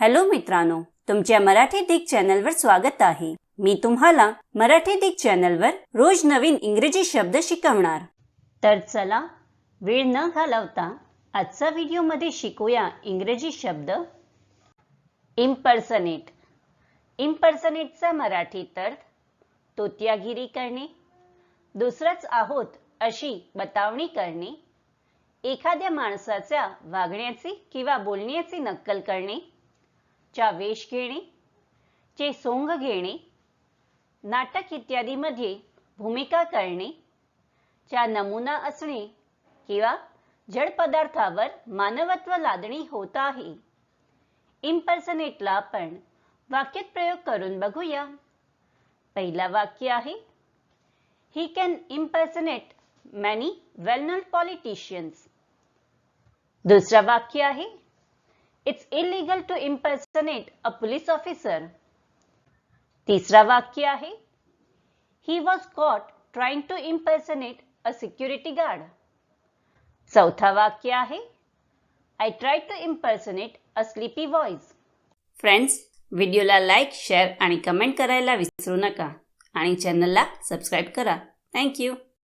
Hello मित्रांनो तुमच्या मराठी दिग चॅनलवर स्वागत आहे. मी तुम्हाला मराठी दिग चॅनलवर रोज नवीन इंग्रजी शब्द शिकवणार. तर चला वेळ न घालवता आजचा व्हिडिओमध्ये शिकूया इंग्रजी शब्द. इम्पर्सनेट. इम्पर्सनेटचा मराठीत अर्थ तोत्यागिरी करणे. दुसरंच आहोत अशी बतावणी करणे. एखाद्या माणसाच्या वागण्याची किंवा बोलण्याची नक्कल करणे. चा वेश घेणे चे सोंग घेणे नाटक इत्यादीमध्ये भूमिका करणे चा नमुना असणे किंवा जड पदार्थावर मानवत्व लादणी होत आहे. इम्पर्सनेटला आपण वाक्यात प्रयोग करून बघूया. पहिला वाक्य आहे he can impersonate many well politicians दुसरा वाक्य आहे it's illegal to impersonate a police officer तिसरा वाक्य आहे. He was caught trying to impersonate a security guard चौथा वाक्य आहे. I try to impersonate a sleepy voice friends व्हिडिओला लाईक शेअर आणि कमेंट करायला विसरू नका. आणि चॅनलला सबस्क्राईब करा. थँक्यू